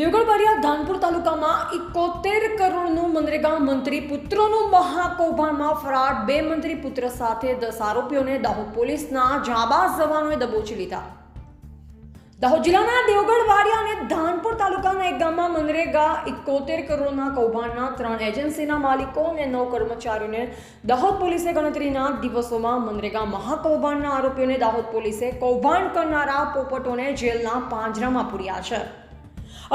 દેવગઢ ધાનપુર તાલુકામાં ઇકોતેર કરોડનું મનરેગા મંત્રી પુત્રનું મહાકૌભાંડમાં ફરાર બે મંત્રી પુત્ર સાથે દસ આરોપીઓને દાહોદ પોલીસના જાબાઝ જવાનોએ દબોચી લીધા. દાહોદ જિલ્લાના દેવગઢ વાડિયા અને ધાનપુર તાલુકાના એક ગામમાં મનરેગા ઇકોતેર કરોડના કૌભાંડના ત્રણ એજન્સીના માલિકો અને નવ કર્મચારીઓને દાહોદ પોલીસે ગણતરીના દિવસોમાં મનરેગા મહાકૌભાંડના આરોપીઓને દાહોદ પોલીસે કૌભાંડ કરનારા પોપટોને જેલના પાંજરામાં પૂર્યા છે.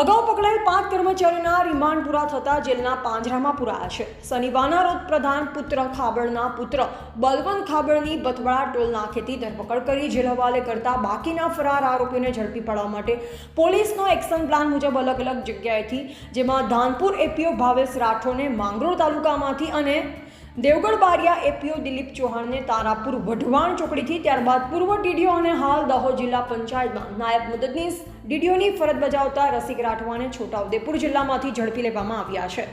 અગાઉ પકડાયેલ પાંચ કર્મચારીના રિમાન્ડ પૂરા થતા જેલના પાંજરામાં પૂરાયા છે. શનિવારના રોજ પ્રધાન પુત્ર ખાબડના પુત્ર બલવંત ખાબડની બથવાડા ટોલ નાખેથી ધરપકડ કરી જેલ હવાલે કરતા બાકીના ફરાર આરોપીઓને ઝડપી પાડવા માટે પોલીસનો એક્શન પ્લાન મુજબ અલગ અલગ જગ્યાએથી, જેમાં ધાનપુર એપીઓ ભાવેશ રાઠોડને માંગરોળ તાલુકામાંથી અને દેવગઢ બારિયા એપીઓ દિલીપ ચૌહાણને તારાપુર વઢવાણ ચોકડીથી ત્યારબાદ પૂર્વ ડીડીઓ અને હાલ દાહોદ જિલ્લા પંચાયતમાં નાયબ મદદનીશ ડીડીઓની ફરજ બજાવતા રસિક રાઠવાને છોટાઉદેપુર જિલ્લામાંથી ઝડપી લેવામાં આવ્યા છે.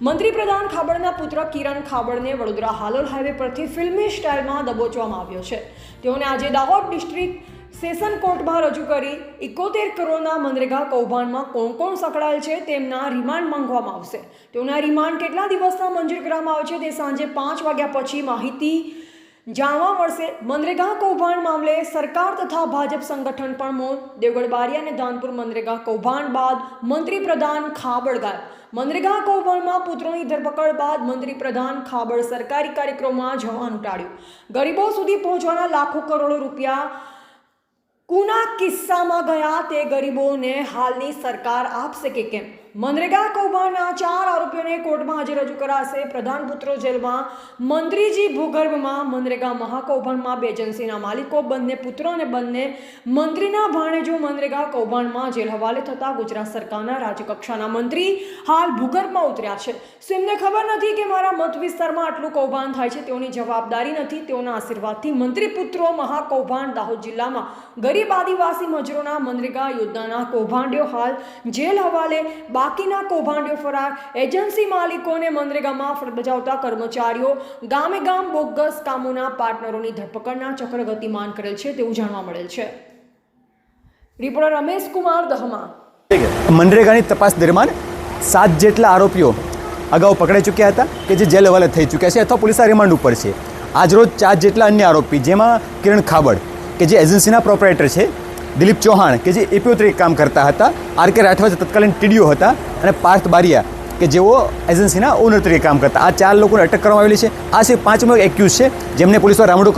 મંત્રી પ્રધાન ખાબડના પુત્ર કિરણ ખાબડને વડોદરા હાલોલ હાઈવે પરથી ફિલ્મી સ્ટાઇલમાં દબોચવામાં આવ્યો છે. તેઓને આજે દાહોદ ડિસ્ટ્રિક્ટ સેશન કોર્ટમાં રજૂ કરી એકોતેર કરોડના મનરેગા કૌભાંડમાં કોણ કોણ સંકળાયેલ છે તેમના રિમાન્ડ માંગવામાં આવશે. તેઓના રિમાન્ડ કેટલા દિવસના મંજૂર કરવામાં આવે છે તે સાંજે પાંચ વાગ્યા પછી માહિતી જાણવા મળશે. મનરેગા કૌભાંડ મામલે સરકાર તથા ભાજપ સંગઠન પણ મૌન દેવગઢ બારી અને ધાનપુર મનરેગા કૌભાંડ બાદ મંત્રી પ્રધાન ખાબડ ગાયબ. મનરેગા કૌભાંડમાં પુત્રોની ધરપકડ બાદ મંત્રી પ્રધાન ખાબડ સરકારી કાર્યક્રમમાં જવાનું ટાળ્યું ગરીબો સુધી પહોંચવાના લાખો કરોડો રૂપિયા કુના કિસ્સામાં ગયા તે ગરીબોને હાલની સરકાર આપશે કે કેમ? મનરેગા કૌભાંડના ચાર આરોપીઓને કોર્ટમાં આજે રજૂ કરાશે. પ્રધાન પુત્રો જેલમાં, મંત્રીજી ભૂગર્ભમાં, મનરેગા મહાકૌભાંડમાં બે એજન્સીના માલિકો, બંને પુત્રો અને બંને મંત્રીના ભાણેજો મનરેગા કૌભાંડમાં જેલ હવાલે થતા ગુજરાત સરકારના રાજ્યકક્ષાના મંત્રી હાલ ભૂગર્ભમાં ઉતર્યા છે. શું ખબર નથી કે મારા મત વિસ્તારમાં આટલું કૌભાંડ થાય છે. તેઓની જવાબદારી નથી. તેઓના આશીર્વાદથી મંત્રી પુત્રો મહાકૌભાંડ દાહોદ જિલ્લામાં ગરીબ આદિવાસી મજૂરોના મનરેગા યોજનાના કૌભાંડ્યો હાલ જેલ હવાલે બાકીના કૌભાંડ્યો ફરાર. એજન્સી માલિકોને મનરેગામાં ફરજ બજાવતા કર્મચારીઓ ગામે ગામ બોગસ કામોના પાર્ટનરોની ધરપકડના ચક્ર ગતિમાન કરેલ છે તેવું જાણવા મળેલ છે. રિપોર્ટર રમેશ કુમાર દહમા. મનરેગાની તપાસ દરમિયાન સાત જેટલા આરોપીઓ અગાઉ પકડાઈ ચૂક્યા હતા કે જે જેલ હવાલે થઈ ચૂક્યા છે અથવા પોલીસના રિમાન્ડ ઉપર છે. આજરોજ ચાર જેટલા અન્ય આરોપી, જેમાં કિરણ ખાબડ, કે જે એજન્સીના પ્રોપરેટર છે દિલીપ ચૌહાણ કે જે એપીઓ તરીકે કામ કરતા હતા. આર કે રાઠવા તત્કાલીન ટીડીઓ હતા અને પાર્થ બારિયા કે જેઓ એજન્સીના ઓનર તરીકે કામ કરતા આ ચાર લોકોને અટક કરવામાં આવેલી છે. આ છે પાંચમો એક્યુઝ છે. જેમને પોલીસ દ્વારા રામડો